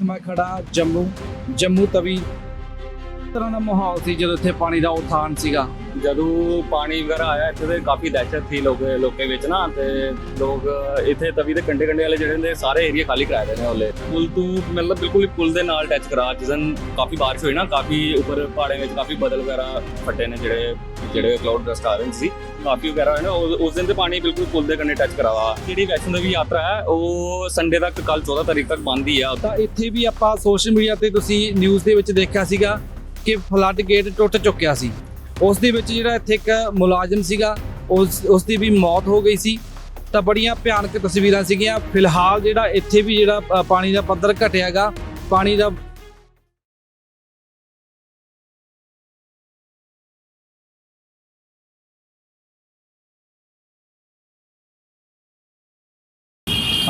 ਵਕਤ ਮੈਂ ਖੜਾ ਜੰਮੂ ਜੰਮੂ ਤਵੀ ਤਰ੍ਹਾਂ ਦਾ ਮਾਹੌਲ ਸੀ ਜਦੋਂ ਇੱਥੇ ਪਾਣੀ ਦਾ ਉਥਾਨ ਸੀਗਾ? ਜਦੋਂ ਪਾਣੀ ਵਗੈਰਾ ਆਇਆ ਇੱਥੇ ਤੇ ਕਾਫੀ ਦਹਿਸ਼ਤ ਸੀ ਲੋਕ ਲੋਕੇ ਵਿੱਚ ਨਾ ਤੇ ਲੋਕ ਇੱਥੇ ਤਵੀ ਦੇ ਕੰਡੇ ਕੰਡੇ ਵਾਲੇ ਜਿਹੜੇ ਨੇ ਸਾਰੇ ਏਰੀਆ ਖਾਲੀ ਕਰਾ ਰਹੇ ਨੇ ਉਹਲੇ ਪੁਲ ਤੋਂ ਮਤਲਬ ਬਿਲਕੁਲ ਹੀ ਪੁਲ ਦੇ ਨਾਲ ਟੱਚ ਕਰਾ ਜਿਸਨ ਕਾਫੀ ਬਾਰਿਸ਼ ਹੋਈ ਨਾ ਕਾਫੀ ਉੱਪਰ ਪਹਾੜਾਂ ਵਿੱਚ ਕਾਫੀ ਬਦਲ ਵਗੈਰਾ ਫਟੇ ਨੇ ਜਿਹੜੇ ਜਿਹੜੇ ਕਲਾਉਡ ਡਸਟ ਆ ਰਹੇ ਸੀ। ਕਾਫੀ ਵਗੈਰਾ ਹੋਇਆ ਨਾ ਉਸ ਦਿਨ ਤੇ ਪਾਣੀ ਬਿਲਕੁਲ ਪੁਲ ਦੇ ਕੰਡੇ ਟੱਚ ਕਰਾਵਾ। ਜਿਹੜੀ ਵੈਸ਼ਨੋ ਦੇਵੀ ਯਾਤਰਾ ਹੈ ਉਹ ਸੰਡੇ ਤੱਕ ਕੱਲ 14 ਤਰੀਕ ਤੱਕ ਬੰਦ ਹੀ ਆ। ਤਾਂ ਇੱਥੇ ਵੀ ਆਪਾਂ ਸੋਸ਼ਲ ਮੀਡੀਆ ਤੇ ਤੁਸੀਂ ਨਿਊਜ਼ ਦੇ ਵਿੱਚ ਦੇਖਿਆ ਸੀਗਾ ਕਿ ਫਲੱਡ ਗੇਟ ਟੁੱਟ ਚੁੱਕਿਆ ਸੀ। ਉਸ ਦੇ ਵਿੱਚ ਜਿਹੜਾ ਇੱਥੇ ਇੱਕ ਮੁਲਾਜ਼ਮ ਸੀਗਾ, ਉਸ ਉਸ ਦੀ ਵੀ ਮੌਤ ਹੋ ਗਈ ਸੀ। ਤਾਂ ਬੜੀਆਂ ਭਿਆਨਕ ਤਸਵੀਰਾਂ ਸੀਗੀਆਂ। ਫਿਲਹਾਲ ਜਿਹੜਾ ਇੱਥੇ ਵੀ ਜਿਹੜਾ ਪਾਣੀ ਦਾ ਪੱਧਰ ਘਟਿਆਗਾ, ਪਾਣੀ ਦਾ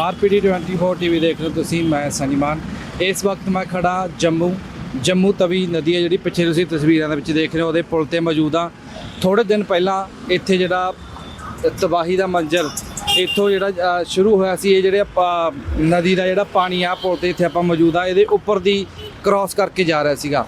ਆਰਪੀਡੀ 24 ਟੀਵੀ ਦੇਖ ਰਹੇ ਹੋ ਤੁਸੀਂ, ਮੈਂ ਸਨੀਮਾਨ ਇਸ ਵਕਤ ਮੈਂ ਖੜਾ ਜੰਮੂ ਜੰਮੂ ਤਵੀ ਨਦੀ ਹੈ ਜਿਹੜੀ ਪਿੱਛੇ ਤੁਸੀਂ ਤਸਵੀਰਾਂ ਦੇ ਵਿੱਚ ਦੇਖ ਰਹੇ ਹੋ, ਉਹਦੇ ਪੁਲ ਤੇ ਮੌਜੂਦ ਆ। ਥੋੜੇ ਦਿਨ ਪਹਿਲਾਂ ਇੱਥੇ ਜਿਹੜਾ ਤਬਾਹੀ ਦਾ ਮੰਜ਼ਰ ਇੱਥੋਂ ਜਿਹੜਾ ਸ਼ੁਰੂ ਹੋਇਆ ਸੀ, ਇਹ ਜਿਹੜੇ ਨਦੀ ਦਾ ਜਿਹੜਾ ਪਾਣੀ ਆ, ਪੁਲ ਤੇ ਇੱਥੇ ਆਪਾਂ ਮੌਜੂਦ ਆ, ਇਹਦੇ ਉੱਪਰ ਦੀ ਕ੍ਰਾਸ ਕਰਕੇ ਜਾ ਰਿਹਾ ਸੀਗਾ।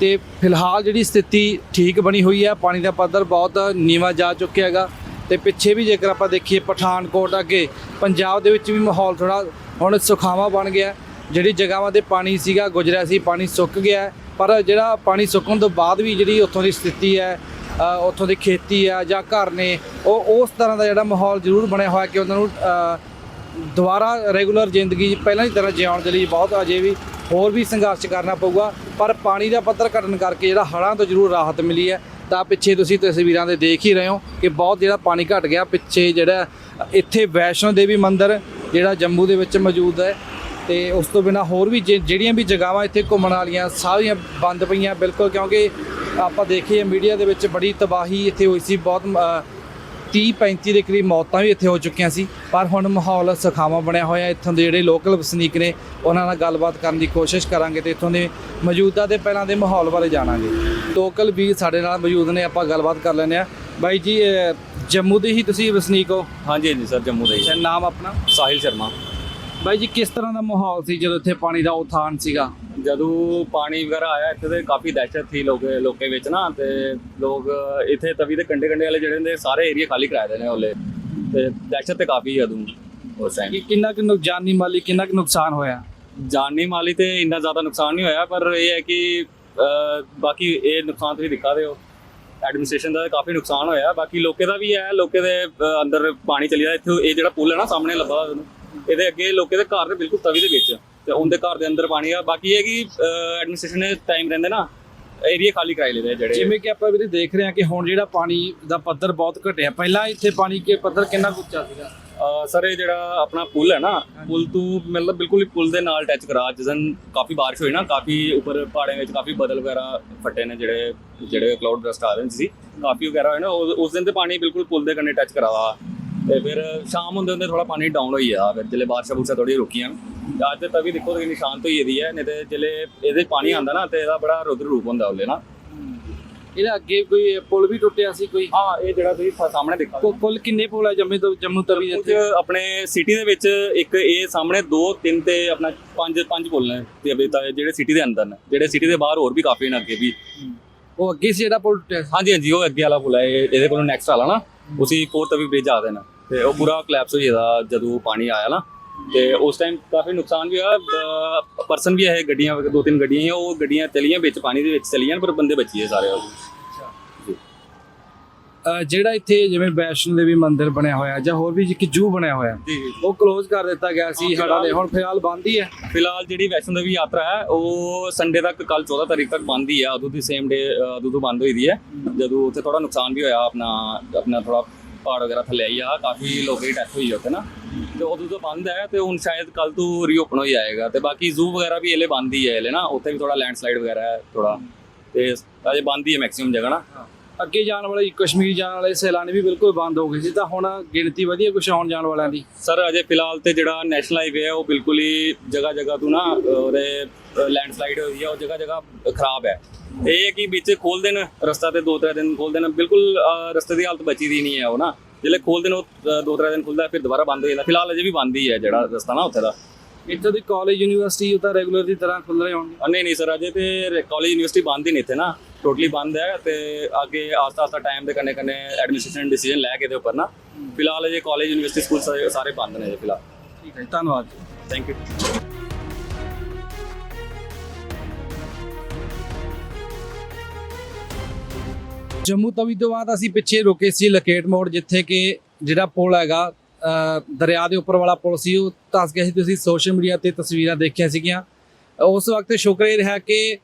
ਤੇ ਫਿਲਹਾਲ ਜਿਹੜੀ ਸਥਿਤੀ ਠੀਕ ਬਣੀ ਹੋਈ ਹੈ ਪਾਣੀ ਦਾ ਪੱਧਰ ਬਹੁਤ ਨੀਵਾ ਜਾ ਚੁੱਕਿਆ ਹੈਗਾ। ਤੇ ਪਿੱਛੇ ਵੀ ਜੇਕਰ ਆਪਾਂ ਦੇਖੀਏ ਪਠਾਨਕੋਟ ਅੱਗੇ, ਪੰਜਾਬ ਦੇ ਵਿੱਚ ਵੀ ਮਾਹੌਲ ਥੋੜਾ ਹੁਣ ਸੁਖਾਵਾ ਬਣ ਗਿਆ। ਜਿਹੜੀ ਜਗ੍ਹਾਵਾਂ ਤੇ ਪਾਣੀ ਸੀਗਾ, ਗੁਜਰਿਆ ਸੀ, ਪਾਣੀ ਸੁੱਕ ਗਿਆ ਪਰ ਜਿਹੜਾ ਪਾਣੀ ਸੁੱਕਣ ਤੋਂ ਬਾਅਦ ਵੀ ਜਿਹੜੀ ਉੱਥੋਂ ਦੀ ਸਥਿਤੀ ਹੈ ਉੱਥੋਂ ਦੀ ਖੇਤੀ ਆ ਜਾਂ ਘਰ ਨੇ, ਉਹ ਉਸ ਤਰ੍ਹਾਂ ਦਾ ਜਿਹੜਾ ਮਾਹੌਲ ਜ਼ਰੂਰ ਬਣਿਆ ਹੋਇਆ ਕਿ ਉਹਨਾਂ ਨੂੰ ਦੁਬਾਰਾ ਰੈਗੂਲਰ ਜ਼ਿੰਦਗੀ ਪਹਿਲਾਂ ਦੀ ਤਰ੍ਹਾਂ ਜਿਉਣ ਦੇ ਲਈ ਬਹੁਤ ਅਜੇ ਵੀ ਹੋਰ ਵੀ ਸੰਘਰਸ਼ ਕਰਨਾ ਪਊਗਾ। ਪਰ ਪਾਣੀ ਦਾ ਪੱਧਰ ਘਟਣ ਕਰਕੇ ਜਿਹੜਾ ਹੜ੍ਹਾਂ ਤੋਂ ਜ਼ਰੂਰ ਰਾਹਤ ਮਿਲੀ ਹੈ। ਤਾਂ ਪਿੱਛੇ ਤੁਸੀਂ ਤਸਵੀਰਾਂ ਦੇ ਦੇਖ ਹੀ ਰਹੇ ਹੋ ਕਿ ਬਹੁਤ ਜਿਹੜਾ ਪਾਣੀ ਘਟ ਗਿਆ। ਪਿੱਛੇ ਜਿਹੜਾ ਇੱਥੇ ਵੈਸ਼ਨੋ ਦੇਵੀ ਮੰਦਿਰ, ਜਿਹੜਾ ਜੰਮੂ ਦੇ ਵਿੱਚ ਮੌਜੂਦ ਹੈ ਤੇ ਉਸ ਤੋਂ ਬਿਨਾ ਹੋਰ ਵੀ ਜਿਹੜੀਆਂ ਵੀ ਜਗ੍ਹਾਵਾਂ ਇੱਥੇ ਘੁੰਮਣ ਵਾਲੀਆਂ ਸਾਰੀਆਂ ਬੰਦ ਪਈਆਂ ਬਿਲਕੁਲ ਕਿਉਂਕਿ ਆਪਾਂ ਦੇਖੀਏ ਮੀਡੀਆ ਦੇ ਵਿੱਚ ਬੜੀ ਤਬਾਹੀ ਇੱਥੇ ਹੋਈ ਸੀ ਬਹੁਤ ਅ, 30 35 ਦੇ ਕਰੀਬ ਮੌਤਾਂ ਵੀ ਇੱਥੇ ਹੋ ਚੁੱਕੀਆਂ ਸੀ ਪਰ ਹੁਣ ਮਾਹੌਲ ਸੁਖਾਵਾਂ ਬਣਿਆ ਹੋਇਆ ਇੱਥੋਂ ਦੇ ਜਿਹੜੇ ਲੋਕਲ ਵਸਨੀਕ ਨੇ ਉਹਨਾਂ ਨਾਲ ਗੱਲਬਾਤ ਕਰਨ ਦੀ ਕੋਸ਼ਿਸ਼ ਕਰਾਂਗੇ ਤੇ ਇੱਥੋਂ ਦੇ ਮੌਜੂਦਾ ਤੇ ਪਹਿਲਾਂ ਦੇ ਮਾਹੌਲ ਬਾਰੇ ਜਾਣਾਂਗੇ। ਲੋਕਲ ਵੀ ਸਾਡੇ ਨਾਲ ਮੌਜੂਦ ਨੇ ਆਪਾਂ ਗੱਲਬਾਤ ਕਰ ਲੈਂਦੇ ਆ ਬਾਈ ਜੀ ਜੰਮੂ ਦੇ ਹੀ ਤੁਸੀਂ ਵਸਨੀਕ ਹੋ? ਹਾਂਜੀ ਹਾਂਜੀ ਸਰ ਜੰਮੂ ਦਾ ਹੀ। ਨਾਮ ਆਪਣਾ? ਸਾਹਿਲ ਸ਼ਰਮਾ। ਬਾਈ ਜੀ ਕਿਸ ਤਰ੍ਹਾਂ ਦਾ ਮਾਹੌਲ ਸੀ ਜਦੋਂ ਇੱਥੇ ਪਾਣੀ ਦਾ ਉਥਾਨ ਸੀਗਾ? ਜਦੋਂ ਪਾਣੀ ਵਗੈਰਾ ਆਇਆ ਇੱਥੇ ਤੇ ਕਾਫੀ ਦਹਿਸ਼ਤ ਸੀ ਲੋਕ ਲੋਕੇ ਵਿੱਚ ਨਾ ਤੇ ਲੋਕ ਇੱਥੇ ਤਵੀ ਦੇ ਕੰਡੇ ਕੰਡੇ ਵਾਲੇ ਜਿਹੜੇ ਨੇ ਸਾਰੇ ਏਰੀਆ ਖਾਲੀ ਕਰਾ ਰਹੇ ਨੇ ਉਹਲੇ ਤੇ ਦਹਿਸ਼ਤ ਤੇ ਕਾਫੀ ਹੈ ਉਦੋਂ ਉਸ ਟਾਈਮ ਕਿੰਨਾ ਕੁ ਜਾਨੀ ਮਾਲੀ ਕਿੰਨਾ ਕੁ ਨੁਕਸਾਨ ਹੋਇਆ? ਜਾਨੀ ਮਾਲੀ ਤੇ ਇੰਨਾ ਜ਼ਿਆਦਾ ਨੁਕਸਾਨ ਨਹੀਂ ਹੋਇਆ ਪਰ ਇਹ ਹੈ ਕਿ ਬਾਕੀ ਇਹ ਨੁਕਸਾਨ ਤੁਸੀਂ ਦਿਖਾ ਰਹੇ ਹੋ ਐਡਮਿਨਿਸਟ੍ਰੇਸ਼ਨ ਦਾ ਕਾਫੀ ਨੁਕਸਾਨ ਹੋਇਆ ਬਾਕੀ ਲੋਕੇ ਦਾ ਵੀ ਹੈ ਲੋਕੇ ਦੇ ਅੰਦਰ ਪਾਣੀ ਚਲੀ ਜਾਂਦਾ ਇੱਥੇ ਇਹ ਜਿਹੜਾ ਪੁਲ ਹੈ ਨਾ ਸਾਹਮਣੇ ਲੱਭਾ ਤੁਹਾਨੂੰ ਇਹਦੇ ਅੱਗੇ ਲੋਕੇ ਦੇ ਘਰ ਦੇ ਬਿਲਕੁਲ ਤਵੀ ਦੇ ਵਿੱਚ। ਤੇ ਉਹਦੇ ਘਰ ਦੇ ਅੰਦਰ ਪਾਣੀ ਆ। ਬਾਕੀ ਇਹ ਕਿ ਐਡਮਿਨਿਸਟ੍ਰੇਸ਼ਨ ਨੇ ਟਾਈਮ ਰਹਿੰਦੇ ਨਾ ਏਰੀਆ ਖਾਲੀ ਕਰਾਈ ਲੈਦੇ ਜਿਹੜੇ। ਜਿਵੇਂ ਕਿ ਆਪਾਂ ਵੀਰੇ ਦੇਖ ਰਹੇ ਹਾਂ ਕਿ ਹੁਣ ਜਿਹੜਾ ਪਾਣੀ ਦਾ ਪੱਧਰ ਬਹੁਤ ਘਟਿਆ। ਪਹਿਲਾਂ ਇੱਥੇ ਪਾਣੀ ਕੇ ਪੱਧਰ ਕਿੰਨਾ ਉੱਚਾ ਸੀਗਾ? ਸਰ ਇਹ ਜਿਹੜਾ ਆਪਣਾ ਪੁਲ ਹੈ ਨਾ ਪੁਲ ਤੋਂ ਮਤਲਬ ਬਿਲਕੁਲ ਹੀ ਪੁਲ ਦੇ ਨਾਲ ਟੱਚ ਕਰਾ। ਜਿਸਨ ਕਾਫੀ ਬਾਰਿਸ਼ ਹੋਈ ਨਾ ਕਾਫੀ ਉੱਪਰ ਪਹਾੜਾਂ ਵਿੱਚ ਕਾਫੀ ਬਦਲ ਵਗੈਰਾ ਫਟੇ ਨੇ ਜਿਹੜੇ ਜਿਹੜੇ ਕਲਾਉਡ ਡਸਟ ਆ ਰਹੇ ਸੀ। ਕਾਫੀ ਵਗੈਰਾ ਹੋਇਆ ਨਾ ਉਸ ਉਸ ਦਿਨ ਤੇ ਪਾਣੀ ਬਿਲਕੁਲ ਪੁਲ ਦੇ ਕੰਨੇ ਟੱਚ ਕਰਾਵਾ। ਤੇ ਫਿਰ ਸ਼ਾਮ ਹੁੰਦੇ ਹੁੰਦੇ ਥੋੜਾ ਪਾਣੀ ਡਾਊਨ ਹੋਈ ਆ ਫਿਰ ਜਿਹੜੇ ਬਾਰਿਸ਼ਾਂ ਬੁਰਸ਼ਾਂ ਥੋੜੀ ਰੁਕੀਆਂ। ਤੇ ਅੱਜ ਤੇ ਤਵੀ ਦੇਖੋ ਕਿ ਨਿਸ਼ਾਨ ਤੋਂ ਹੀ ਇਹਦੀ ਹੈ ਨਹੀਂ ਤੇ ਜਿਹੜੇ ਇਹਦੇ ਪਾਣੀ ਆਂਦਾ ਨਾ ਤੇ ਇਹਦਾ ਬੜਾ ਰੁਦਰ ਰੂਪ ਹੁੰਦਾ ਉਹਲੇ ਨਾ ਇਹਦੇ ਅੱਗੇ ਕੋਈ ਪੁਲ ਵੀ ਟੁੱਟਿਆ ਸੀ ਕੋਈ? ਹਾਂ ਇਹ ਜਿਹੜਾ ਤੁਸੀਂ ਸਾਹਮਣੇ ਦੇਖੋ। ਪੁਲ ਕਿੰਨੇ ਪੁਲ ਹੈ ਜੰਮੂ ਤੋਂ ਜੰਮੂ ਤਵੀ ਇੱਥੇ ਆਪਣੇ ਸਿਟੀ ਦੇ ਵਿੱਚ ਇੱਕ ਇਹ ਸਾਹਮਣੇ ਦੋ ਤਿੰਨ ਤੇ ਆਪਣਾ ਪੰਜ ਪੰਜ ਪੁੱਲ ਨੇ ਤੇ ਅਬੇ ਤਾਂ ਜਿਹੜੇ ਸਿਟੀ ਦੇ ਅੰਦਰ ਨੇ। ਜਿਹੜੇ ਸਿਟੀ ਦੇ ਬਾਹਰ ਹੋਰ ਵੀ ਕਾਫੀ ਨੇ ਅੱਗੇ ਵੀ। ਉਹ ਅੱਗੇ ਸੀ ਜਿਹੜਾ ਪੁਲ ਟੁੱਟਿਆ ਹਾਂਜੀ ਹਾਂਜੀ ਉਹ ਅੱਗੇ ਵਾਲਾ ਪੁੱਲ ਹੈ ਇਹ- ਇਹਦੇ ਕੋਲੋਂ ਨੈਕਸਟ ਵਾਲਾ ਨਾ। ਉਸੇ ਫੋਰਥ ਵੀ ਬ੍ਰਿਜ ਆ ਦੇਣਾ। ਤੇ ਉਹ ਪੂਰਾ ਕਲੈਪਸ ਹੋ ਜਾਂਦਾ ਜਦੋਂ ਪਾਣੀ ਆਇਆ ਨਾ। ਤੇ ਉਸ ਟਾਈਮ ਕਾਫੀ ਨੁਕਸਾਨ ਵੀ ਹੋਇਆ। ਪਰਸਨ ਵੀ ਹੈ ਗੱਡੀਆਂ ਦੋ ਤਿੰਨ ਗੱਡੀਆਂ ਸੀ ਉਹ ਗੱਡੀਆਂ ਚਲੀਆਂ ਵਿੱਚ ਪਾਣੀ ਦੇ ਵਿੱਚ ਚਲੀਆਂ ਪਰ ਬੰਦੇ ਬਚੀਏ ਸਾਰੇ। ਉਹ ਜਿਹੜਾ ਇੱਥੇ ਜਿਵੇਂ ਵੈਸ਼ਨੋ ਦੇਵੀ ਮੰਦਿਰ ਬਣਿਆ ਹੋਇਆ ਜਾਂ ਹੋਰ ਵੀ ਇੱਕ ਜੂ ਬਣਿਆ ਹੋਇਆ ਉਹ ਕਲੋਜ਼ ਕਰ ਦਿੱਤਾ ਗਿਆ ਸੀ ਹਾਂ, ਹੜਾ ਦੇ ਹੁਣ ਫਿਲਹਾਲ ਬੰਦ ਹੀ ਹੈ। ਫਿਲਹਾਲ ਜਿਹੜੀ ਵੈਸ਼ਨੋ ਦੇਵੀ ਯਾਤਰਾ ਹੈ ਉਹ ਸੰਡੇ ਤੱਕ ਕੱਲ 14 ਤਾਰੀਖ ਤੱਕ ਬੰਦ ਹੀ ਆ ਉਦੋਂ ਦੀ ਸੇਮ ਡੇ ਉਦੋਂ ਤੋਂ ਬੰਦ ਹੋਈ ਦੀ ਹੈ। ਜਦੋਂ ਉੱਥੇ ਥੋੜਾ ਨੁਕਸਾਨ ਵੀ ਹੋਇਆ ਆਪਣਾ ਆਪਣਾ ਥੋੜਾ ਪਹਾੜ ਵਗੈਰਾ ਥੱਲੇ ਆਈ ਆ, ਕਾਫੀ ਲੋਕਾਂ ਦੀ ਡੈਥ ਹੋਈ ਉੱਥੇ ਨਾ। ਤੇ ਉਦੋਂ ਤੋਂ ਬੰਦ ਹੈ ਤੇ ਹੁਣ ਸ਼ਾਇਦ ਕੱਲ ਤੋਂ ਰੀਓਪਨ ਹੋ ਜਾਏਗਾ ਤੇ ਬਾਕੀ ਜ਼ੂ ਵਗੈਰਾ ਵੀ ਇਹਲੇ ਬੰਦ ਹੀ ਹੈ ਇਹਲੇ ਨਾ, ਉੱਥੇ ਵੀ ਥੋੜਾ ਲੈਂਡਸਲਾਈਡ ਵਗੈਰਾ ਹੈ ਥੋੜਾ ਤੇ ਅਜੇ ਬੰਦ ਹੀ ਹੈ ਮੈਕਸਿਮਮ ਜਗ੍ਹਾ ਨਾ। ਅੱਗੇ ਜਾਣ ਵਾਲੇ ਕਸ਼ਮੀਰ ਜਾਣ ਵਾਲੇ ਸੈਲਾਨੀ ਵੀ ਬਿਲਕੁਲ ਬੰਦ ਹੋ ਗਏ ਸੀ, ਤਾਂ ਹੁਣ ਗਿਣਤੀ ਵਧੀਆ ਕੁਛ ਆਉਣ ਜਾਣ ਵਾਲਿਆਂ ਦੀ। ਸਰ ਅਜੇ ਫਿਲਹਾਲ ਤੇ ਜਿਹੜਾ ਨੈਸ਼ਨਲ ਹਾਈਵੇ ਹੈ, ਉਹ ਬਿਲਕੁਲ ਹੀ ਜਗ੍ਹਾ ਜਗ੍ਹਾ ਤੋਂ ਨਾ ਉਹਦੇ ਲੈਂਡਸਲਾਈਡ ਹੋਈ ਹੈ ਉਹ ਜਗ੍ਹਾ ਜਗ੍ਹਾ ਖਰਾਬ ਹੈ। ਇਹ ਹੈ ਕਿ ਵਿੱਚ ਖੋਲ ਦੇਣ ਰਸਤਾ ਤੇ ਦੋ ਤਿੰਨ ਦਿਨ ਖੋਲ ਦੇਣ ਬਿਲਕੁਲ ਰਸਤੇ ਦੀ ਹਾਲਤ ਬਚੀ ਦੀ ਨਹੀਂ ਹੈ ਉਹ ਨਾ। ਜਿਹੜੇ ਖੋਲ ਦੇਣ ਉਹ ਦੋ ਤਿੰਨ ਦਿਨ ਖੁੱਲਦਾ ਫਿਰ ਦੁਬਾਰਾ ਬੰਦ ਹੋ ਜਾਂਦਾ। ਫਿਲਹਾਲ ਅਜੇ ਵੀ ਬੰਦ ਹੀ ਹੈ ਜਿਹੜਾ ਰਸਤਾ ਨਾ ਉੱਥੇ ਦਾ। ਇੱਥੇ ਦੀ ਕਾਲਜ ਯੂਨੀਵਰਸਿਟੀ ਉਹ ਤਾਂ ਰੈਗੂਲਰ ਦੀ ਤਰ੍ਹਾਂ ਖੁੱਲ ਰਹੇ ਹੋਣਗੇ। ਨਹੀਂ ਨਹੀਂ ਸਰ ਅਜੇ ਤੇ ਕਾਲਜ ਯੂਨੀਵਰਸਿਟੀ ਬੰਦ ਹੀ ਨਹੀਂ ਇੱਥੇ ਨਾ। ਟੋਟਲੀ ਬੰਦ ਹੈ ਤੇ ਅੱਗੇ ਆਸਤਾ ਆਸਤਾ ਟਾਈਮ ਦੇ ਕੰਨੇ ਕੰਨੇ ਐਡਮਿਨਿਸਟ੍ਰੇਸ਼ਨ ਡਿਸੀਜਨ ਲੈ ਕੇ ਦੇ ਉੱਪਰ ਨਾ। ਫਿਲਹਾਲ ਅਜੇ ਕਾਲਜ ਯੂਨੀਵਰਸਿਟੀ ਸਕੂਲ ਸਾਰੇ- ਬੰਦ ਨੇ ਜੀ ਫਿਲਹਾਲ। ਠੀਕ ਹੈ ਧੰਨਵਾਦ ਥੈਂਕ ਯੂ ਜੰਮੂ ਤਵੀ ਤੋਂ ਬਾਅਦ ਅਸੀਂ ਪਿੱਛੇ ਰੁਕੇ ਸੀ ਲਕੇਟ ਮੋੜ, ਜਿੱਥੇ ਕਿ ਜਿਹੜਾ ਪੁਲ ਹੈਗਾ ਦਰਿਆ ਦੇ ਉੱਪਰ ਵਾਲਾ ਪੁਲ ਸੀ, ਉਹ ਧੱਸ ਗਿਆ ਸੀ ਤੁਸੀਂ ਸੋਸ਼ਲ ਮੀਡੀਆ ਤੇ ਤਸਵੀਰਾਂ ਦੇਖੀਆਂ ਸੀਗੀਆਂ। ਉਸ ਵਕਤ ਸ਼ੁਕਰ ਇਹ ਰਿਹਾ ਕਿ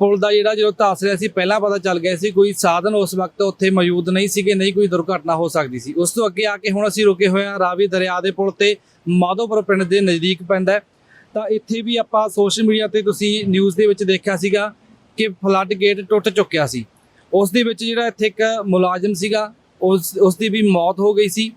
ਪੁਲ ਦਾ ਜਿਹੜਾ ਜਦੋਂ ਧੱਸ ਰਿਹਾ ਸੀ, ਪਹਿਲਾਂ ਪਤਾ ਚੱਲ ਗਿਆ ਸੀ, ਕੋਈ ਸਾਧਨ ਉਸ ਵਕਤ ਉੱਥੇ ਮੌਜੂਦ ਨਹੀਂ ਸੀਗੇ ਨਹੀਂ ਕੋਈ ਦੁਰਘਟਨਾ ਹੋ ਸਕਦੀ ਸੀ। ਉਸ ਤੋਂ ਅੱਗੇ ਆ ਕੇ ਹੁਣ ਅਸੀਂ ਰੁਕੇ ਹੋਏ ਹਾਂ ਰਾਵੀ ਦਰਿਆ ਦੇ ਪੁਲ ਤੇ, ਮਾਧੋਪੁਰ ਪਿੰਡ ਦੇ ਨਜ਼ਦੀਕ ਪੈਂਦਾ ਤਾਂ ਇੱਥੇ ਵੀ ਆਪਾਂ ਸੋਸ਼ਲ ਮੀਡੀਆ ਤੇ ਤੁਸੀਂ ਨਿਊਜ਼ ਦੇ ਵਿੱਚ ਦੇਖਿਆ ਸੀਗਾ ਕਿ ਫਲੱਡ ਗੇਟ ਟੁੱਟ ਚੁੱਕਿਆ ਸੀ। ਉਸ ਦੇ ਵਿੱਚ ਜਿਹੜਾ ਇੱਥੇ ਇੱਕ ਮੁਲਾਜ਼ਮ ਸੀਗਾ, ਉਸ ਉਸ ਦੀ ਵੀ ਮੌਤ ਹੋ ਗਈ ਸੀ।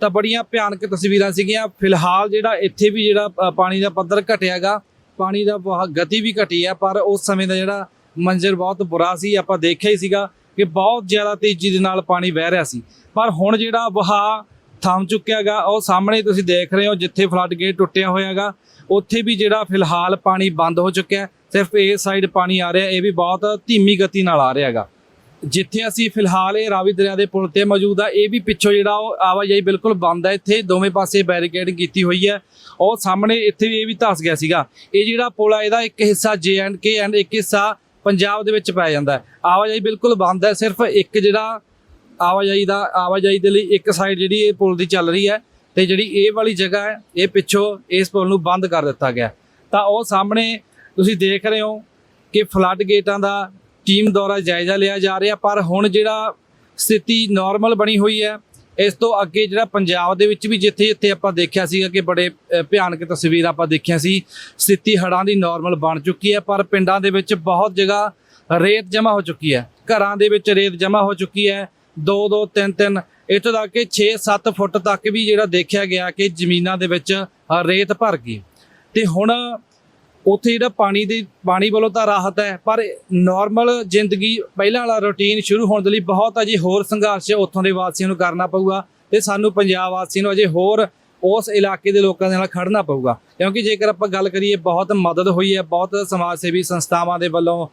ਤਾਂ ਬੜੀਆਂ ਭਿਆਨਕ ਤਸਵੀਰਾਂ ਸੀਗੀਆਂ। ਫਿਲਹਾਲ ਜਿਹੜਾ ਇੱਥੇ ਵੀ ਜਿਹੜਾ ਪਾਣੀ ਦਾ ਪੱਧਰ ਘਟਿਆਗਾ, ਪਾਣੀ ਦਾ ਬਹੁਤ ਗਤੀ ਵੀ ਘਟੀ ਹੈ ਪਰ ਉਸ ਸਮੇਂ ਦਾ ਜਿਹੜਾ ਮੰਜ਼ਰ ਬਹੁਤ ਬੁਰਾ ਸੀ। ਆਪਾਂ ਦੇਖਿਆ ਹੀ ਸੀਗਾ ਕਿ ਬਹੁਤ ਜ਼ਿਆਦਾ ਤੇਜ਼ੀ ਦੇ ਨਾਲ ਪਾਣੀ ਵਹਿ ਰਿਹਾ ਸੀ। ਪਰ ਹੁਣ ਜਿਹੜਾ ਵਹਾਅ ਥੰਮ ਚੁੱਕਿਆਗਾ, ਉਹ ਸਾਹਮਣੇ ਤੁਸੀਂ ਦੇਖ ਰਹੇ ਹੋ, ਜਿੱਥੇ ਫਲੱਡ ਗੇਟ ਟੁੱਟਿਆ ਹੋਇਆਗਾ, ਉੱਥੇ ਵੀ ਜਿਹੜਾ ਫਿਲਹਾਲ ਪਾਣੀ ਬੰਦ ਹੋ ਚੁੱਕਿਆ। ਸਿਰਫ ਇਹ ਸਾਈਡ ਪਾਣੀ ਆ ਰਿਹਾ, ਇਹ ਵੀ ਬਹੁਤ ਧੀਮੀ ਗਤੀ ਨਾਲ ਆ ਰਿਹਾ ਹੈਗਾ ਜਿੱਥੇ ਅਸੀਂ ਫਿਲਹਾਲ ਇਹ ਰਾਵੀ ਦਰਿਆ ਦੇ ਪੁਲ ਤੇ ਮੌਜੂਦ ਆ, ਇਹ ਵੀ ਪਿੱਛੋਂ ਜਿਹੜਾ ਉਹ ਆਵਾਜਾਈ ਬਿਲਕੁਲ ਬੰਦ ਹੈ ਇੱਥੇ। ਦੋਵੇਂ ਪਾਸੇ ਬੈਰੀਕੇਡਿੰਗ ਕੀਤੀ ਹੋਈ ਹੈ ਉਹ ਸਾਹਮਣੇ ਇੱਥੇ ਵੀ ਇਹ ਵੀ ਧਸ ਗਿਆ ਸੀਗਾ। ਇਹ ਜਿਹੜਾ ਪੁਲ ਆ, ਇਹਦਾ ਇੱਕ ਹਿੱਸਾ ਜੇ ਐਂਡ ਕੇ ਐਂਡ, ਇੱਕ ਹਿੱਸਾ ਪੰਜਾਬ ਦੇ ਵਿੱਚ ਪੈ ਜਾਂਦਾ ਆਵਾਜਾਈ ਬਿਲਕੁਲ ਬੰਦ ਹੈ। ਸਿਰਫ ਇੱਕ ਜਿਹੜਾ ਆਵਾਜਾਈ ਦਾ, ਆਵਾਜਾਈ ਦੇ ਲਈ ਇੱਕ ਸਾਈਡ ਜਿਹੜੀ ਇਹ ਪੁਲ ਦੀ ਚੱਲ ਰਹੀ ਹੈ ਤੇ ਜਿਹੜੀ ਇਹ ਵਾਲੀ ਜਗ੍ਹਾ ਹੈ, ਇਹ ਪਿੱਛੋਂ ਇਸ ਪੁਲ ਨੂੰ ਬੰਦ ਕਰ ਦਿੱਤਾ ਗਿਆ ਤਾਂ ਉਹ ਸਾਹਮਣੇ ਤੁਸੀਂ ਦੇਖ ਰਹੇ ਹੋ ਕਿ ਫਲੱਡ ਗੇਟਾਂ ਦਾ ਟੀਮ ਦੁਆਰਾ ਜਾਇਜ਼ਾ ਲਿਆ ਜਾ ਰਿਹਾ, ਪਰ ਹੁਣ ਜਿਹੜਾ ਸਥਿਤੀ ਨਾਰਮਲ ਬਣੀ ਹੋਈ ਹੈ, ਇਸ ਤੋਂ ਅੱਗੇ ਜਿਹੜਾ ਪੰਜਾਬ ਦੇ ਵਿੱਚ ਵੀ ਜਿੱਥੇ ਜਿੱਥੇ ਆਪਾਂ ਦੇਖਿਆ ਸੀਗਾ ਕਿ ਬੜੇ ਭਿਆਨਕ ਤਸਵੀਰ ਆਪਾਂ ਦੇਖਿਆ ਸੀ, ਸਥਿਤੀ ਹੜ੍ਹਾਂ ਦੀ ਨਾਰਮਲ ਬਣ ਚੁੱਕੀ ਹੈ, ਪਰ ਪਿੰਡਾਂ ਦੇ ਵਿੱਚ ਬਹੁਤ ਜਗ੍ਹਾ ਰੇਤ ਜਮ੍ਹਾਂ ਹੋ ਚੁੱਕੀ ਹੈ। ਘਰਾਂ ਦੇ ਵਿੱਚ ਰੇਤ ਜਮ੍ਹਾਂ ਹੋ ਚੁੱਕੀ ਹੈ 2 2 3 3 ਇੱਥੋਂ ਤੱਕ ਕਿ 6 7 ਫੁੱਟ ਤੱਕ ਵੀ ਜਿਹੜਾ ਦੇਖਿਆ ਗਿਆ ਕਿ ਜ਼ਮੀਨਾਂ ਦੇ ਵਿੱਚ ਰੇਤ ਭਰ ਗਈ। ਤੇ ਹੁਣ ਉੱਥੇ ਜਿਹੜਾ ਪਾਣੀ ਦੀ, ਪਾਣੀ ਵੱਲੋਂ ਤਾਂ ਰਾਹਤ ਹੈ, ਪਰ ਨਾਰਮਲ ਜ਼ਿੰਦਗੀ ਪਹਿਲਾਂ ਵਾਲਾ ਰੁਟੀਨ ਸ਼ੁਰੂ ਹੋਣ ਦੇ ਲਈ ਬਹੁਤ ਅਜੇ ਹੋਰ ਸੰਘਰਸ਼ ਉੱਥੋਂ ਦੇ ਵਾਸੀਆਂ ਨੂੰ ਕਰਨਾ ਪਊਗਾ ਤੇ ਸਾਨੂੰ ਪੰਜਾਬ ਵਾਸੀਆਂ ਨੂੰ ਅਜੇ ਹੋਰ ਉਸ ਇਲਾਕੇ ਦੇ ਲੋਕਾਂ ਦੇ ਨਾਲ ਖੜਨਾ ਪਊਗਾ। ਕਿਉਂਕਿ ਜੇਕਰ ਆਪਾਂ ਗੱਲ ਕਰੀਏ, ਬਹੁਤ ਮਦਦ ਹੋਈ ਹੈ, ਬਹੁਤ ਸਮਾਜ ਸੇਵੀ ਸੰਸਥਾਵਾਂ ਦੇ ਵੱਲੋਂ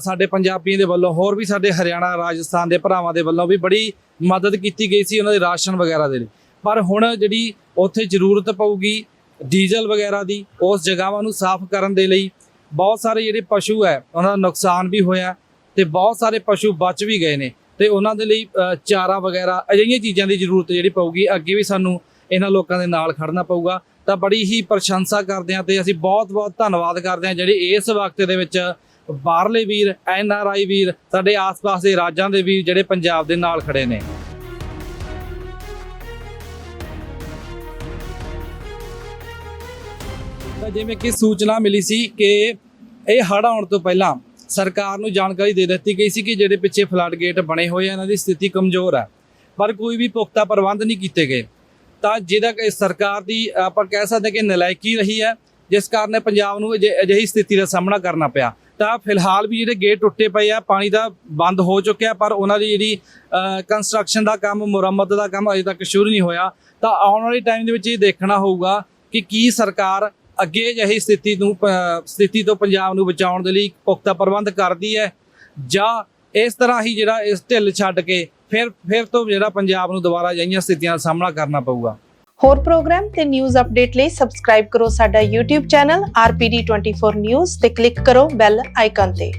ਸਾਡੇ ਪੰਜਾਬੀਆਂ ਦੇ ਵੱਲੋਂ, ਹੋਰ ਵੀ ਸਾਡੇ ਹਰਿਆਣਾ, ਰਾਜਸਥਾਨ ਦੇ ਭਰਾਵਾਂ ਦੇ ਵੱਲੋਂ ਵੀ ਬੜੀ ਮਦਦ ਕੀਤੀ ਗਈ ਸੀ ਉਹਨਾਂ ਦੇ ਰਾਸ਼ਨ ਵਗੈਰਾ ਦੇ ਲਈ। ਪਰ ਹੁਣ ਜਿਹੜੀ ਉੱਥੇ ਜ਼ਰੂਰਤ ਪਊਗੀ ਡੀਜ਼ਲ ਵਗੈਰਾ ਦੀ ਉਸ ਜਗ੍ਹਾਵਾਂ ਨੂੰ ਸਾਫ਼ ਕਰਨ ਦੇ ਲਈ ਬਹੁਤ ਸਾਰੇ ਜਿਹੜੇ ਪਸ਼ੂ ਹੈ, ਉਹਨਾਂ ਦਾ ਨੁਕਸਾਨ ਵੀ ਹੋਇਆ ਤੇ ਬਹੁਤ ਸਾਰੇ ਪਸ਼ੂ ਬਚ ਵੀ ਗਏ ਨੇ ਤੇ ਉਹਨਾਂ ਦੇ ਲਈ ਚਾਰਾ ਵਗੈਰਾ ਅਜਿਹੀਆਂ ਚੀਜ਼ਾਂ ਦੀ ਜ਼ਰੂਰਤ ਜਿਹੜੀ ਪਊਗੀ, ਅੱਗੇ ਵੀ ਸਾਨੂੰ ਇਹਨਾਂ ਲੋਕਾਂ ਦੇ ਨਾਲ ਖੜਨਾ ਪਊਗਾ। ਤਾਂ ਬੜੀ ਹੀ ਪ੍ਰਸ਼ੰਸਾ ਕਰਦੇ ਹਾਂ ਤੇ ਅਸੀਂ ਬਹੁਤ-ਬਹੁਤ ਧੰਨਵਾਦ ਕਰਦੇ ਹਾਂ ਜਿਹੜੇ ਇਸ ਵਕਤ ਦੇ ਵਿੱਚ ਬਾਹਰਲੇ ਵੀਰ, ਐਨ ਆਰ ਆਈ ਵੀਰ, ਸਾਡੇ ਆਸ-ਪਾਸ ਦੇ ਰਾਜਾਂ ਦੇ ਵੀਰ ਜਿਹੜੇ ਪੰਜਾਬ ਦੇ ਨਾਲ ਖੜੇ ਨੇ। ਤਾਂ ਜਿਵੇਂ ਕਿ ਸੂਚਨਾ ਮਿਲੀ ਸੀ ਕਿ ਇਹ ਹੜ੍ਹ ਆਉਣ ਤੋਂ ਪਹਿਲਾਂ ਸਰਕਾਰ ਨੂੰ ਜਾਣਕਾਰੀ ਦੇ ਦਿੱਤੀ ਗਈ ਸੀ ਕਿ ਜਿਹੜੇ ਪਿੱਛੇ ਫਲੱਡ ਗੇਟ ਬਣੇ ਹੋਏ ਆ, ਇਹਨਾਂ ਦੀ ਸਥਿਤੀ ਕਮਜ਼ੋਰ ਹੈ ਪਰ ਕੋਈ ਵੀ ਪੁਖਤਾ ਪ੍ਰਬੰਧ ਨਹੀਂ ਕੀਤੇ ਗਏ। ਤਾਂ ਜਿਹਦਾ ਕਿ ਸਰਕਾਰ ਦੀ ਆਪਾਂ ਕਹਿ ਸਕਦੇ ਕਿ ਨਲਾਇਕੀ ਰਹੀ ਹੈ, ਜਿਸ ਕਾਰਨ ਪੰਜਾਬ ਨੂੰ ਅਜਿ- ਅਜਿਹੀ ਸਥਿਤੀ ਦਾ ਸਾਹਮਣਾ ਕਰਨਾ ਪਿਆ। ਤਾਂ ਫਿਲਹਾਲ ਵੀ ਜਿਹੜੇ ਗੇਟ ਟੁੱਟੇ ਪਏ ਆ, ਪਾਣੀ ਦਾ ਬੰਦ ਹੋ ਚੁੱਕਿਆ, ਪਰ ਉਹਨਾਂ ਦੀ ਜਿਹੜੀ ਕੰਸਟਰਕਸ਼ਨ ਦਾ ਕੰਮ, ਮੁਰੰਮਤ ਦਾ ਕੰਮ ਅਜੇ ਤੱਕ ਸ਼ੁਰੂ ਨਹੀਂ ਹੋਇਆ। ਤਾਂ ਆਉਣ ਵਾਲੇ ਟਾਈਮ ਦੇ ਵਿੱਚ ਇਹ ਦੇਖਣਾ ਹੋਊਗਾ ਕਿ ਕੀ ਸਰਕਾਰ ਅੱਗੇ ਅਜਿਹੀ ਸਥਿਤੀ ਨੂੰ ਸਥਿਤੀ ਤੋਂ ਪੰਜਾਬ ਨੂੰ ਬਚਾਉਣ ਦੇ ਲਈ ਪੁਖਤਾ ਪ੍ਰਬੰਧ ਕਰਦੀ ਹੈ ਜਾਂ ਇਸ ਤਰ੍ਹਾਂ ਹੀ ਜਿਹੜਾ ਇਸ ਢਿੱਲ ਛੱਡ ਕੇ ਫਿਰ ਫਿਰ ਤੋਂ ਜਿਹੜਾ ਪੰਜਾਬ ਨੂੰ ਦੁਬਾਰਾ ਅਜਿਹੀਆਂ ਸਥਿਤੀਆਂ ਦਾ ਸਾਹਮਣਾ ਕਰਨਾ ਪਊਗਾ। ਹੋਰ ਪ੍ਰੋਗਰਾਮ ਤੇ ਨਿਊਜ਼ ਅਪਡੇਟ ਲਈ ਸਬਸਕ੍ਰਾਈਬ ਕਰੋ ਸਾਡਾ YouTube ਚੈਨਲ RPD24 News ਤੇ ਕਲਿੱਕ ਕਰੋ ਬੈਲ ਆਈਕਨ ਤੇ।